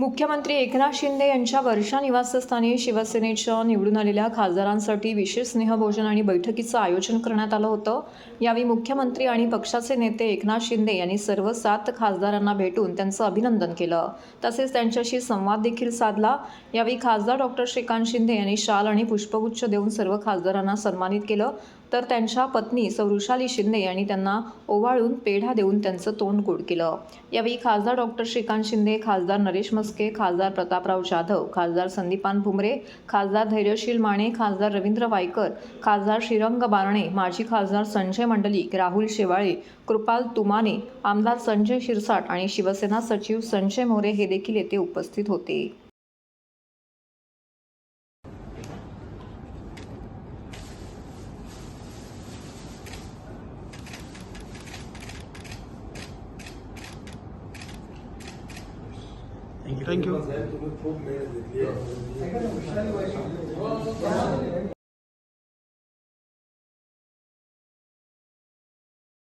मुख्यमंत्री एकनाथ शिंदे यांच्या वर्षा निवासस्थानी शिवसेनेच्या निवडून आलेल्या खासदारांसाठी विशेष स्नेहभोजन आणि बैठकीचं आयोजन करण्यात आलं होतं. यावेळी मुख्यमंत्री आणि पक्षाचे नेते एकनाथ शिंदे यांनी सर्व सात खासदारांना भेटून त्यांचं अभिनंदन केलं. तसेच त्यांच्याशी संवाद देखील साधला. यावेळी खासदार डॉक्टर श्रीकांत शिंदे यांनी शाल आणि पुष्पगुच्छ देऊन सर्व खासदारांना सन्मानित केलं. तर त्यांच्या पत्नी सौ वृषाली शिंदे यांनी त्यांना ओवाळून पेढा देऊन त्यांचं तोंड गोड केलं. यावेळी खासदार डॉक्टर श्रीकांत शिंदे खासदार नरेश मस्के खासदार प्रतापराव जाधव खासदार संदीपान भुमरे खासदार धैर्यशील माने खासदार रवींद्र वायकर खासदार श्रीरंग बारणे माजी खासदार संजय मंडलिक राहुल शेवाळे कृपाल तुमाने आमदार संजय शिरसाट आणि शिवसेना सचिव संजय मोरे हे देखील येथे उपस्थित होते. Thank you. Thank you.